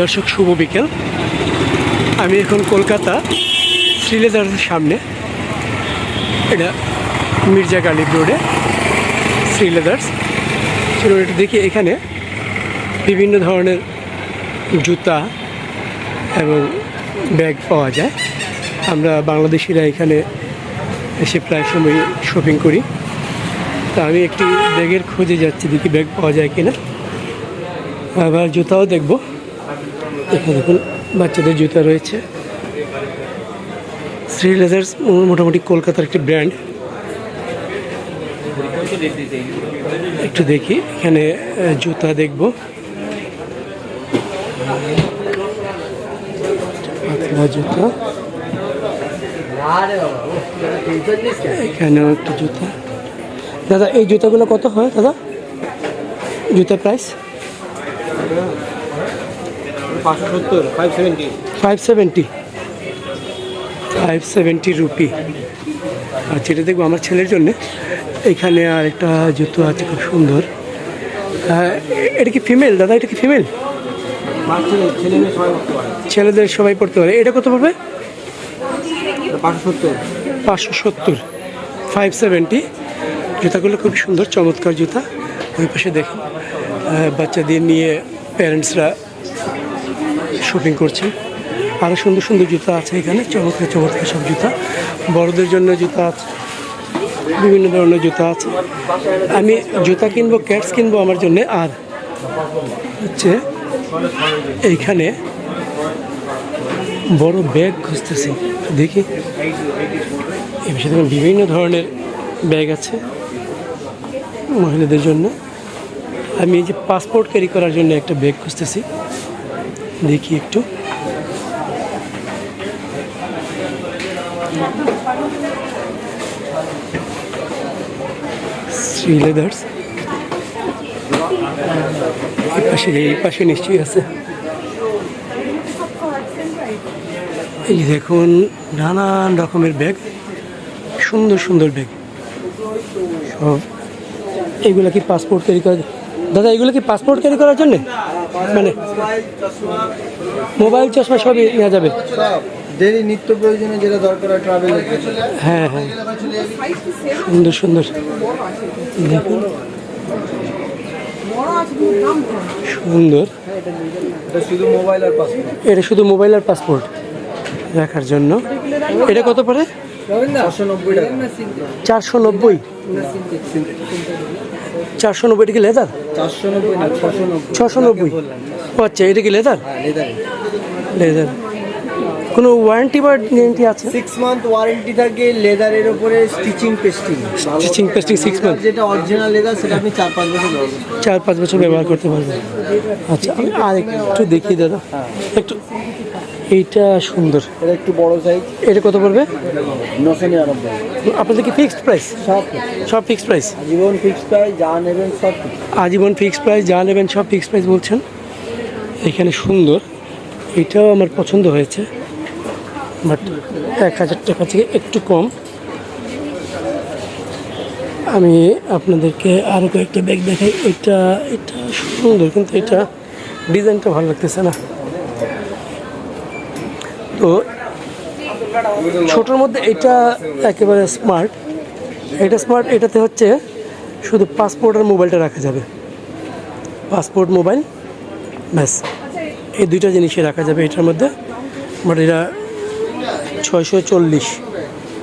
দর্শক শুভ বিকেল। আমি এখন কলকাতা শ্রীলেদারের সামনে। এটা মির্জা গালিব রোডে, শ্রীলেদার্স। চলুন একটু দেখি এখানে বিভিন্ন ধরনের জুতা এবং ব্যাগ পাওয়া যায়। আমরা বাংলাদেশিরা এখানে এসে প্রায় সময় শপিং করি। তা আমি একটি ব্যাগের খোঁজে যাচ্ছি, দেখি ব্যাগ পাওয়া যায় কিনা। আবার জুতাও দেখব। এখানে দেখুন, বাচ্চাদের জুতা রয়েছে। শ্রী লেদার্স মোটামুটি কলকাতার একটি ব্র্যান্ড। একটু দেখি, এখানে জুতা দেখব। জুতা। এখানেও একটা জুতা। দাদা, এই জুতাগুলো কত হয় দাদা? জুতার প্রাইস পাঁচশো সত্তর five seventy five seventy five seventy rupee আচ্ছা এটা দেখব আমার ছেলের জন্য। এখানে আর একটা জুতো আছে খুব সুন্দর। আহ, এটা কি ফিমেল দাদা এটা কি ফিমেল ছেলেদের সবাই পড়তে পারে। এটা কত পড়বে? পাঁচশো সত্তর। ফাইভ সেভেন্টি জুতাগুলো খুব সুন্দর চমৎকার জুতা। ওই পাশে দেখুন বাচ্চাদের নিয়ে প্যারেন্টসরা শপিং করছে। আরও সুন্দর সুন্দর জুতা আছে এখানে, চমৎকার চমৎকার সব জুতা। বড়দের জন্য জুতা আছে, বিভিন্ন ধরনের জুতা আছে। আমি জুতা কিনবো, ক্যাটস কিনবো আমার জন্য, আর হচ্ছে এইখানে বড় ব্যাগ খুঁজতেছি। দেখি। এই বিষয়ে বিভিন্ন ধরনের ব্যাগ আছে মহিলাদের জন্য। আমি এই যে পাসপোর্ট ক্যারি করার জন্য একটা ব্যাগ খুঁজতেছি। দেখি একটু। শ্রী লেদার্স এই পাশে এই পাশে নিশ্চয়ই আছে। এই দেখুন, নানান রকমের ব্যাগ সুন্দর সুন্দর ব্যাগ সব। এইগুলো কি পাসপোর্ট ক্যারি করা দাদা এগুলো কি পাসপোর্ট ক্যারি করার জন্যে? মানে মোবাইল চশমা সবই নেওয়া যাবে? ডেলি নিত্য প্রয়োজনে যেটা দরকার হয় ট্রাভেল হ্যাঁ হ্যাঁ। সুন্দর সুন্দর। দেখুন। সুন্দর। এটা শুধু মোবাইল আর পাসপোর্ট রাখার জন্য। এটা কত পড়ে? চারশো নব্বই। চারশো নব্বই এটা কি লেদার ছশো নব্বই। ও আচ্ছা এটা কি লেদার হ্যাঁ লেদার কোনো ওয়ারেন্টি বা গ্যারেন্টি আছে? সিক্স মান্থ ওয়ারেন্টি থাকে লেদারের উপরে stitching pasting stitching pasting six month যেটা অরিজিনাল লেদার সেটা আপনি চার পাঁচ বছর চার পাঁচ বছর ব্যবহার করতে পারবেন। আচ্ছা আমি আর একটু দেখি দাদা একটু এইটা সুন্দর। এটা একটু বড় সাইজ এটা কত পড়বে? নশো নিরানব্বই। আপনাদের কি ফিক্সড প্রাইস সব সব ফিক্সড প্রাইস জীবন ফিক্স প্রাইস যা নেবেন সব আজীবন ফিক্সড প্রাইস যা নেবেন সব ফিক্সড প্রাইস বলছেন। এখানে সুন্দর। এটাও আমার পছন্দ হয়েছে। বাট এক হাজার টাকা থেকে একটু কম। আমি আপনাদেরকে আরও কয়েকটা ব্যাগ দেখাই। এটা এটা সুন্দর কিন্তু এটা ডিজাইনটা ভালো লাগতেছে না। তো ছোটোর মধ্যে এটা একেবারে স্মার্ট এটা স্মার্ট এটাতে হচ্ছে শুধু পাসপোর্ট আর মোবাইলটা রাখা যাবে। পাসপোর্ট মোবাইল ব্যাস। এই দুইটা জিনিসই রাখা যাবে এটার মধ্যে। বাট এটা ছয়শো চল্লিশ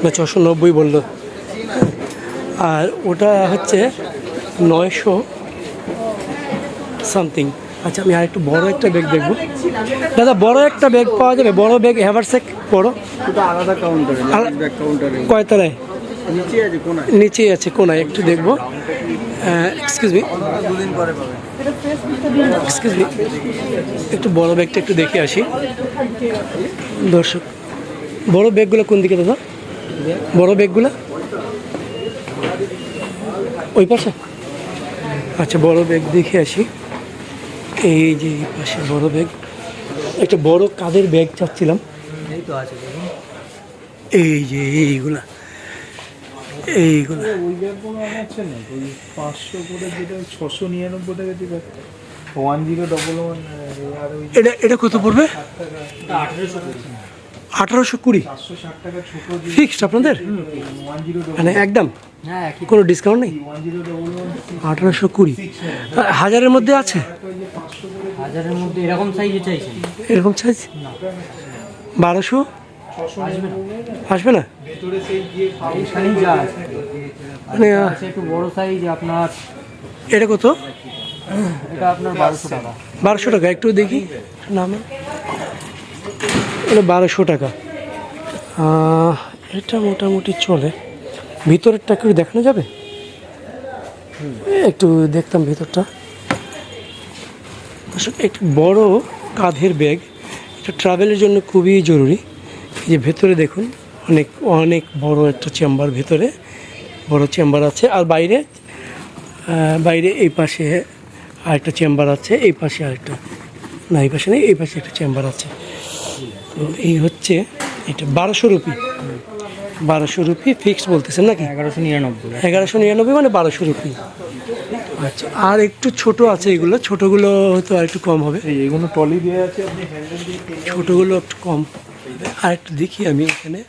না ছশো নব্বই বলল। আর ওটা হচ্ছে নয়শো সামথিং আচ্ছা আমি আর একটু বড় একটা ব্যাগ দেখব। দাদা বড় একটা ব্যাগ পাওয়া যাবে বড় ব্যাগ হ্যাভারসেক বড় আলাদা কাউন্টারে কয়তলায় নিচে আছে কোনায়? নিচেই আছে কোনায় একটু দেখব। এক্সকিউজ মি দুদিন পরে পাবে। এক্সকিউজ মি একটু বড় ব্যাগটা একটু দেখে আসি। দর্শক বড় ব্যাগগুলো কোন দিকে দাদা? বড় ব্যাগগুলো ওই পাশে? আচ্ছা বড় ব্যাগ দেখে আসি। এই যে পাশে বড় ব্যাগ। একটা বড় কাদের ব্যাগ চাচ্ছিলাম। এই তো আছে এই যে এইগুলা। এইগুলা। ওই ব্যাগগুলো আছে না ওই পাঁচশো করে যেটা ছশো নিরানব্বই টাকা যে ওয়ান জিরো ডবল ওয়ান এটা এটা কত পড়বে আঠারোশো কুড়ি ফিক্সড আপনাদের মানে একদম। কোনো ডিসকাউন্ট নেই? আঠারোশো কুড়ি। হাজারের মধ্যে আছে? হাজারের মধ্যে এরকম সাইজে চাইছেন? এরকম সাইজ বারোশো? আসবে না। মানে একটু বড় সাইজ আপনার এটা কত? এটা আপনার বারোশো টাকা। বারোশো টাকা একটু দেখি। নাম। এটা বারোশো টাকা। এটা মোটামুটি চলে। ভিতরেরটা একটু দেখানো যাবে? একটু দেখতাম ভিতরটা। আসলে একটু বড় কাঁধের ব্যাগ, এটা ট্রাভেলের জন্য খুবই জরুরি। এই যে ভেতরে দেখুন, অনেক অনেক বড় একটা চেম্বার ভেতরে, বড় চেম্বার আছে। আর বাইরে বাইরে এই পাশে আরেকটা চেম্বার আছে, এই পাশে আরেকটা। না, এই পাশে নেই, এই পাশে একটা চেম্বার আছে। তো এই হচ্ছে, এটা বারোশো রুপি। বারোশো রুপি ফিক্স বলতেছেন নাকি? এগারোশো নিরানব্বই। এগারোশো নিরানব্বই মানে বারোশো রুপি। আচ্ছা আর একটু ছোট আছে এগুলো ছোটোগুলো হয়তো আর একটু কম হবে। এগুলো টলি দিয়ে আছে ছোটোগুলো একটু কম। আর একটু দেখি আমি এখানে।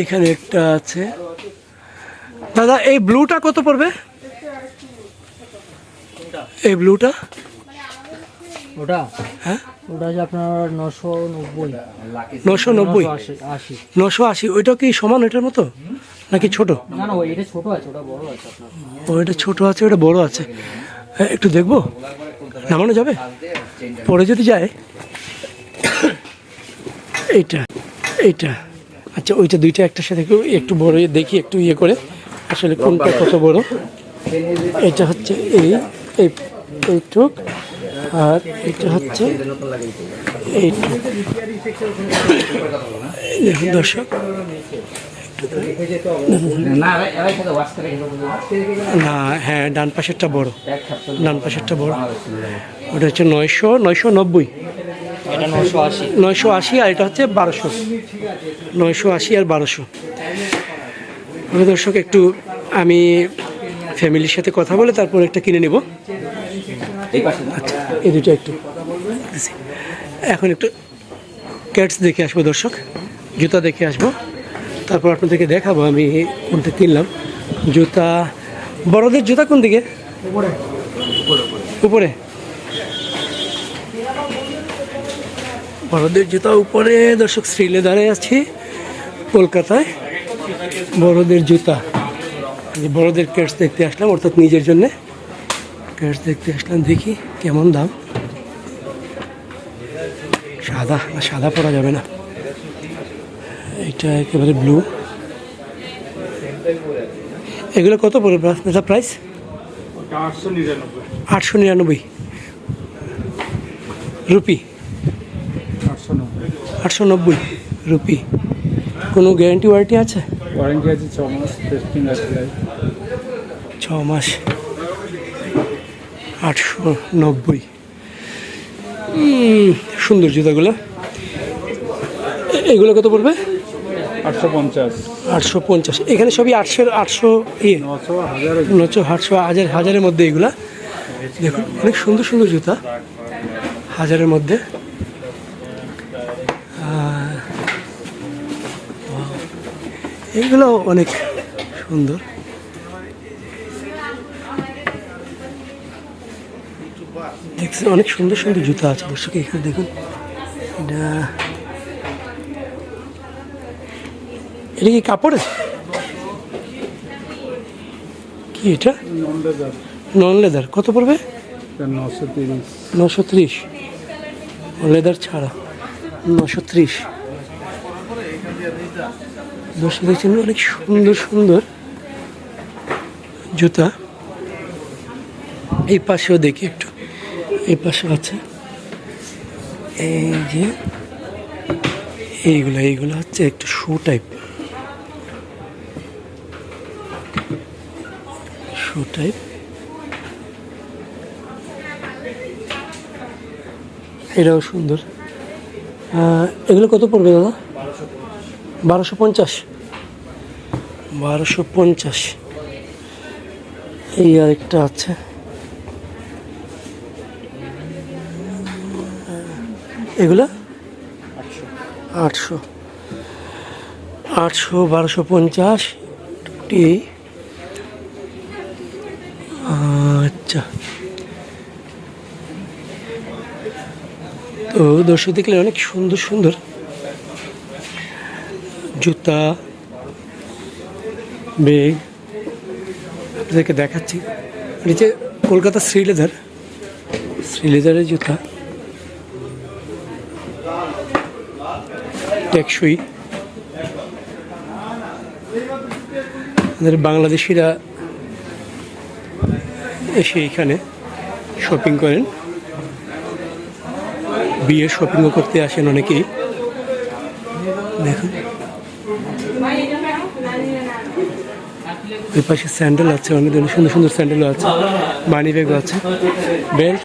এখানে একটা আছে। দাদা এই ব্লুটা কত পড়বে? এই ব্লুটা? ওটা? হ্যাঁ? ওটা আছে আপনার নশো নব্বই। নশো নব্বই? আশি নশো আশি? ওইটা কি সমান ওইটার মতো? নাকি ছোট? না না ওই এটা ছোট আছে ওটা বড় আছে আপনার। ওইটা ছোট আছে ওটা বড় আছে। হ্যাঁ, একটু দেখব। নামানো যাবে? পরে যদি যায়। এইটা এইটা। আচ্ছা ওইটা দুইটা একটার সাথে একটু বড় দেখি একটু ইয়ে করে। আসলে কোনটা কত বড়? এটা হচ্ছে এই এই এইটুক। আর এটা হচ্ছে দেখুন দর্শক। না হ্যাঁ ডান পাশেরটা বড়। ডান পাশেরটা বড়। ওটা হচ্ছে নয়শো নয়শো নব্বই। নশো আশি। নয়শো আশি আর এটা হচ্ছে বারোশো। নয়শো আশি আর বারোশো। দর্শক একটু আমি ফ্যামিলির সাথে কথা বলে তারপর একটা কিনে নেব। আচ্ছা। এই দুটো একটু। এখন একটু ক্যাটস দেখে আসব দর্শক, জুতা দেখে আসব। তারপর আপনাদেরকে দেখাবো, আমি কোনটা কিনলাম। জুতা, বড়দের জুতা কোন দিকে? উপরে। বড়দের জুতা উপরে, দর্শক শ্রীলেদারে আছি কলকাতায়। বড়দের জুতা। বড়দের ক্যাটস দেখতে আসলাম, অর্থাৎ নিজের জন্যে। ক্যাটস দেখতে আসলাম, দেখি। কেমন দাম? সাদা না সাদা পরা যাবে না। এটা একেবারে ব্লু এগুলো কত পড়বে দাদা প্রাইস আটশো নিরানব্বই। রুপি? আটশো নব্বই রুপি। কোনো গ্যারান্টি ওয়ারেন্টি আছে? ওয়ারেন্টি আছে ছ মাস আছে। ছ মাস। আটশো নব্বই। সুন্দর জুতাগুলো। এগুলো কত পড়বে? আটশো পঞ্চাশ। আটশো পঞ্চাশ। এখানে সবই আটশো আটশো ইয়ে। নশো আটশো হাজার হাজারের মধ্যে এগুলা। দেখুন অনেক সুন্দর সুন্দর জুতা। হাজারের মধ্যে। এগুলো অনেক সুন্দর। দেখছি অনেক সুন্দর সুন্দর জুতা আছে দর্শক এখানে দেখুন। এটা এটা কি কাপড়ের? কি এটা? নন লেদার কত পড়বে? নশো তিরিশ। নশো ত্রিশ। লেদার ছাড়া। নশো ত্রিশ। দর্শক দেখছেন অনেক সুন্দর সুন্দর জুতা। এই পাশেও দেখি একটু এই পাশে আছে। এই যে, এইগুলো এইগুলো হচ্ছে একটু শু টাইপ শু টাইপ এটাও সুন্দর। এগুলো কত পড়বে দাদা? বারোশো পঞ্চাশ। বারোশো পঞ্চাশ। এই আরেকটা আছে। এগুলো? আটশো। আটশো, বারোশো পঞ্চাশ, টি। আচ্ছা। তো দর্শক দেখলে অনেক সুন্দর সুন্দর। জুতা বেগ আপনাদেরকে দেখাচ্ছি। নিচে কলকাতা শ্রীলেদার। শ্রীলেদারের জুতা। টেকসই। আমাদের বাংলাদেশিরা এসে এখানে শপিং করেন। বিয়ে শপিংও করতে আসেন অনেকেই। দেখুন। ওই পাশে স্যান্ডেল আছে, অনেক ধরনের সুন্দর সুন্দর স্যান্ডেলও আছে মানি ব্যাগও আছে। বেল্ট